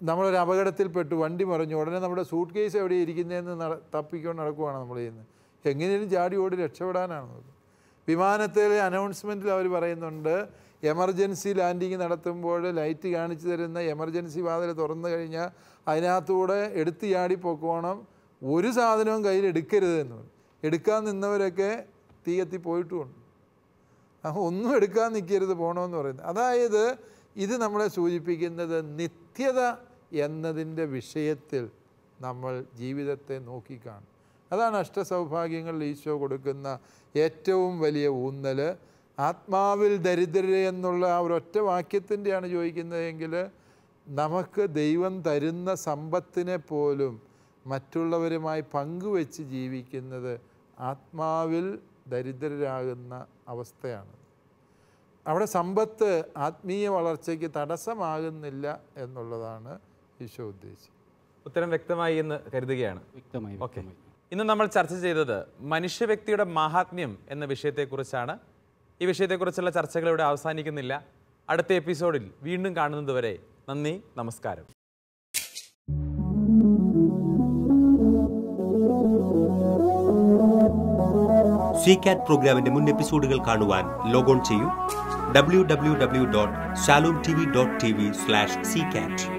നമ്മളൊരു അപകടത്തിൽപ്പെട്ടു വണ്ടി മറിഞ്ഞു ഉടനെ നമ്മുടെ സൂട്ട് കേസ് എവിടെ ഇരിക്കുന്നതെന്ന് നട തപ്പിക്കൊണ്ട് നടക്കുവാണ് നമ്മൾ ചെയ്യുന്നത്. എങ്ങനെയും ചാടി ഓടി രക്ഷപ്പെടാനാണ് വിമാനത്തിലെ അനൗൺസ്മെന്റിൽ അവർ പറയുന്നുണ്ട് എമർജൻസി ലാൻഡിങ് നടത്തുമ്പോൾ ലൈറ്റ് കാണിച്ചു തരുന്ന എമർജൻസി വാതിൽ തുറന്നു കഴിഞ്ഞാൽ അതിനകത്തൂടെ എടുത്ത് ചാടി പൊക്കോണം ഒരു സാധനവും കയ്യിൽ എടുക്കരുത് എന്ന് എടുക്കാൻ നിന്നവരൊക്കെ തീ പോയിട്ടുമുണ്ട്. അപ്പോൾ ഒന്നും എടുക്കാൻ നിൽക്കരുത് പോകണമെന്ന് പറയുന്നത്. അതായത് ഇത് നമ്മളെ സൂചിപ്പിക്കുന്നത് നിത്യത എന്നതിന്റെ വിഷയത്തിൽ നമ്മൾ ജീവിതത്തെ നോക്കിക്കാണും. അതാണ് അഷ്ടസൗഭാഗ്യങ്ങളിൽ ഈശോ കൊടുക്കുന്ന ഏറ്റവും വലിയ ഊന്നൽ ആത്മാവിൽ ദരിദ്രരെ എന്നുള്ള ആ ഒരൊറ്റ വാക്യത്തിന്റെയാണ് ചോദിക്കുന്നതെങ്കിൽ നമുക്ക് ദൈവം തരുന്ന സമ്പത്തിനെ പോലും മറ്റുള്ളവരുമായി പങ്കുവെച്ച് ജീവിക്കുന്നത് ആത്മാവിൽ ദരിദ്രരാകുന്ന അവസ്ഥയാണ്. അവിടെ സമ്പത്ത് ആത്മീയ വളർച്ചയ്ക്ക് തടസ്സമാകുന്നില്ല എന്നുള്ളതാണ് ഈശോ ഉദ്ദേശിച്ചത്. ഉത്തരം വ്യക്തമായി എന്ന് കരുതുകയാണ്. വ്യക്തമായി ഓക്കെ. ഇന്ന് നമ്മൾ ചർച്ച ചെയ്തത് മനുഷ്യ വ്യക്തിയുടെ മഹാത്മ്യം എന്ന വിഷയത്തെക്കുറിച്ചാണ്. ഈ വിഷയത്തെക്കുറിച്ചുള്ള ചർച്ചകൾ ഇവിടെ അവസാനിക്കുന്നില്ല. അടുത്ത എപ്പിസോഡിൽ വീണ്ടും കാണുന്നതുവരെ നന്ദി നമസ്കാരം. സി കാറ്റ് പ്രോഗ്രാമിന്റെ മുൻ എപ്പിസോഡുകൾ കാണുവാൻ ലോഗോൺ ചെയ്യൂ. W W W dot Shalom T V dot T V slash C cat